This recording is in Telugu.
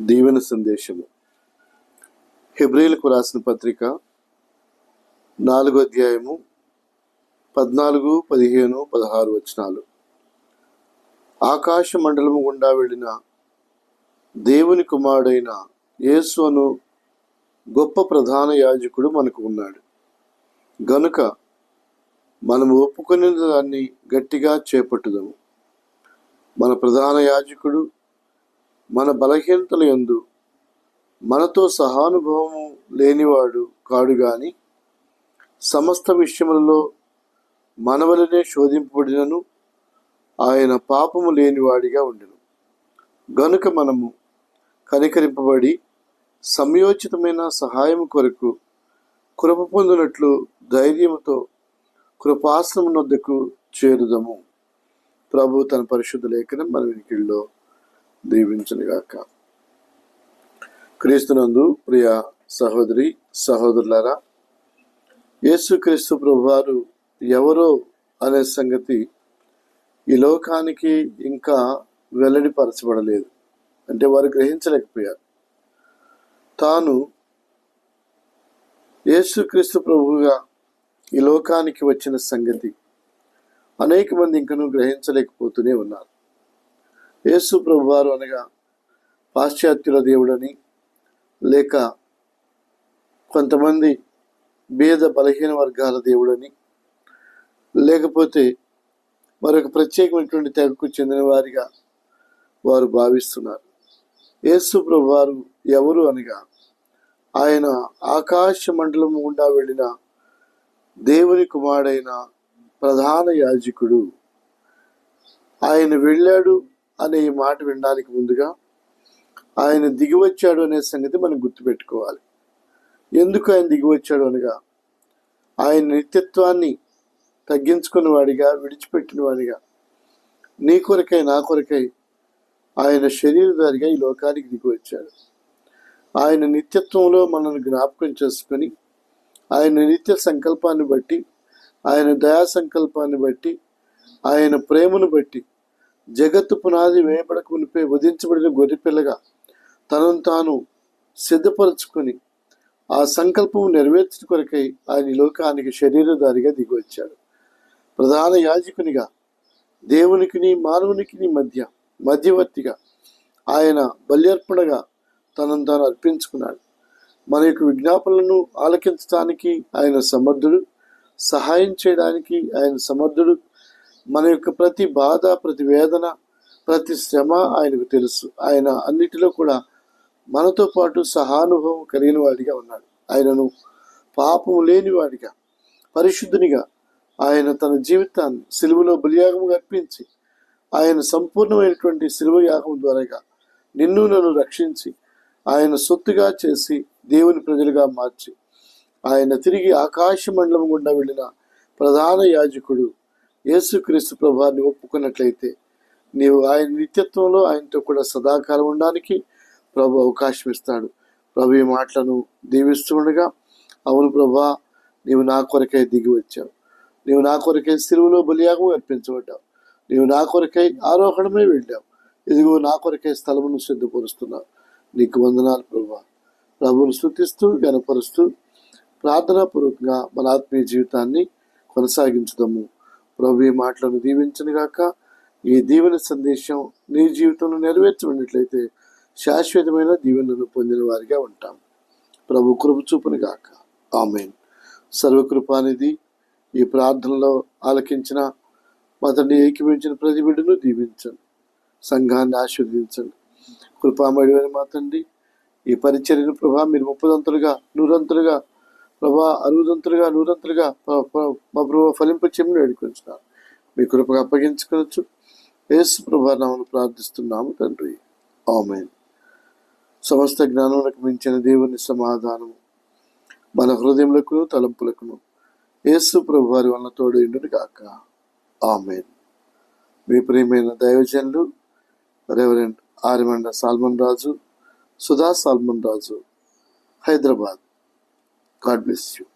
దీవెన సందేశము. హిబ్రిలకు రాసిన పత్రిక నాలుగో అధ్యాయము పద్నాలుగు పదిహేను పదహారు వచనాలు. ఆకాశ మండలము గుండా వెళ్ళిన దేవుని కుమారుడైన యేసు అను గొప్ప ప్రధాన యాజకుడు మనకు ఉన్నాడు. గనుక మనం ఒప్పుకునే దాన్ని గట్టిగా చేపట్టుదాము. మన ప్రధాన యాజకుడు మన బలహీనతల యందు మనతో సహానుభవము లేనివాడు కాడు గాని. సమస్త విషయములలో మనవలనే శోధింపబడినను ఆయన పాపము లేనివాడిగా ఉండెను. గనుక మనము కనికరింపబడి సమయోచితమైన సహాయం కొరకు కృప పొందినట్లు ధైర్యముతో కృపాసనం వద్దకు చేరుదము. ప్రభు తన పరిశుద్ధ లేఖనం మన వినికిల్లో దీవించనుగాక. క్రీస్తునందు ప్రియ సహోదరి సహోదరులారా యేసుక్రీస్తు ప్రభువారు ఎవరో అనే సంగతి ఈ లోకానికి ఇంకా వెల్లడిపరచబడలేదు. అంటే వారు గ్రహించలేకపోయారు. తాను యేసుక్రీస్తు ప్రభువుగా ఈ లోకానికి వచ్చిన సంగతి అనేక మంది ఇంకనూ గ్రహించలేకపోతూనే ఉన్నారు. యేసు ప్రభువారు అనగా పాశ్చాత్యుల దేవుడని లేక కొంతమంది భేద బలహీన వర్గాల దేవుడని లేకపోతే మరొక ప్రత్యేకమైనటువంటి తెగకు చెందిన వారిగా వారు భావిస్తున్నారు. యేసు ప్రభువారు ఎవరు అనగా ఆయన ఆకాశ మండలం గుండా వెళ్ళిన దేవుని కుమారుడైన ప్రధాన యాజకుడు. ఆయన వెళ్ళాడు అనే ఈ మాట వినడానికి ముందుగా ఆయన దిగివచ్చాడు అనే సంగతి మనం గుర్తుపెట్టుకోవాలి. ఎందుకు ఆయన దిగివచ్చాడు అనగా ఆయన నిత్యత్వాన్ని తగ్గించుకున్న వాడిగా విడిచిపెట్టిన వాడిగా నీ కొరకై నా కొరకై ఆయన శరీరధారిగా ఈ లోకానికి దిగివచ్చాడు. ఆయన నిత్యత్వంలో మనల్ని జ్ఞాపకం చేసుకొని ఆయన నిత్య సంకల్పాన్ని బట్టి ఆయన దయా సంకల్పాన్ని బట్టి ఆయన ప్రేమను బట్టి జగత్తు పునాది వేయబడక మునిపే వధించబడిన గొర్రెపిల్లగా తనను తాను సిద్ధపరచుకొని ఆ సంకల్పం నెరవేర్చిన కొరకై ఆయన లోకానికి శరీరధారిగా దిగి వచ్చాడు ప్రధాన యాజకునిగా దేవునికిని మానవునికిని మధ్య మధ్యవర్తిగా ఆయన బల్యర్పణగా తనను తాను అర్పించుకున్నాడు. మన యొక్క విజ్ఞాపనలను ఆలకించడానికి ఆయన సమర్థుడు సహాయం చేయడానికి ఆయన సమర్థుడు మన యొక్క ప్రతి బాధ ప్రతి వేదన ప్రతి శ్రమ ఆయనకు తెలుసు. ఆయన అన్నిటిలో కూడా మనతో పాటు సహానుభవం కలిగిన వాడిగా ఉన్నాడు. ఆయనను పాపము లేనివాడిగా పరిశుద్ధునిగా ఆయన తన జీవితాన్ని సిలువలో బలియాగముగా అర్పించి ఆయన సంపూర్ణమైనటువంటి సిలువ యాగం ద్వారాగా నిన్ను నన్ను రక్షించి ఆయన సొత్తుగా చేసి దేవుని ప్రజలుగా మార్చి ఆయన తిరిగి ఆకాశ మండలం గుండా వెళ్ళిన ప్రధాన యాజకుడు యేసుక్రీస్తు ప్రభాన్ని ఒప్పుకున్నట్లయితే నీవు ఆయన నిత్యత్వంలో ఆయనతో కూడా సదాకాలం ఉండడానికి ప్రభు అవకాశం ఇస్తాడు. ప్రభు ఈ మాటలను దీవిస్తుండగా అవును ప్రభా నీవు నా కొరకై దిగి వచ్చావు. నీవు నా కొరకై సిలువలో బలియాగం అర్పించబడ్డావు. నీవు నా కొరకై ఆరోహణమే వెళ్ళావు. ఇదిగో నా కొరకై స్థలమును సిద్ధపరుస్తున్నావు. నీకు వందనాలు ప్రభా. ప్రభువును స్థుతిస్తూ గనపరుస్తూ ప్రార్థనాపూర్వకంగా మన ఆత్మీయ జీవితాన్ని కొనసాగించుదాము. ప్రభు ఈ మాటలను దీవించను గాక. ఈ దీవెన సందేశం నీ జీవితంలో నెరవేర్చబడినట్లయితే శాశ్వతమైన దీవెనను పొందిన వారిగా ఉంటాం. ప్రభు కృప చూపును గాక. ఆమెన్. అనేది ఈ ప్రార్థనలో ఆలకించిన మతని ఏకీభించిన ప్రతి బిడ్డను దీవించండి. సంఘాన్ని ఆశీర్వదించండి. కృపామడివని మా తండ్రి ఈ పరిచర్యను ప్రభా మీరు ముప్పదంతులుగా నూరంతులుగా ప్రభా అరుగుదంతులుగా నూరంతులుగా మా ప్రభు మా ప్రభా ఫలింపచేయమని వేడుకొంచున్నాను మీ కృపగా అప్పగించుకోవచ్చు యేసు ప్రభా నామను ప్రార్థిస్తున్నాము తండ్రి. ఆమెన్. సమస్త జ్ఞానములకు మించిన దేవుని సమాధానము మన హృదయములకు తలంపులకును యేసు ప్రభు వారి వలన తోడు ఇండును కాక ఆమెన్. మీ ప్రియమైన దైవజనులు reverend Armanda Solomon Raju Sudha Solomon Raju Hyderabad. God bless you.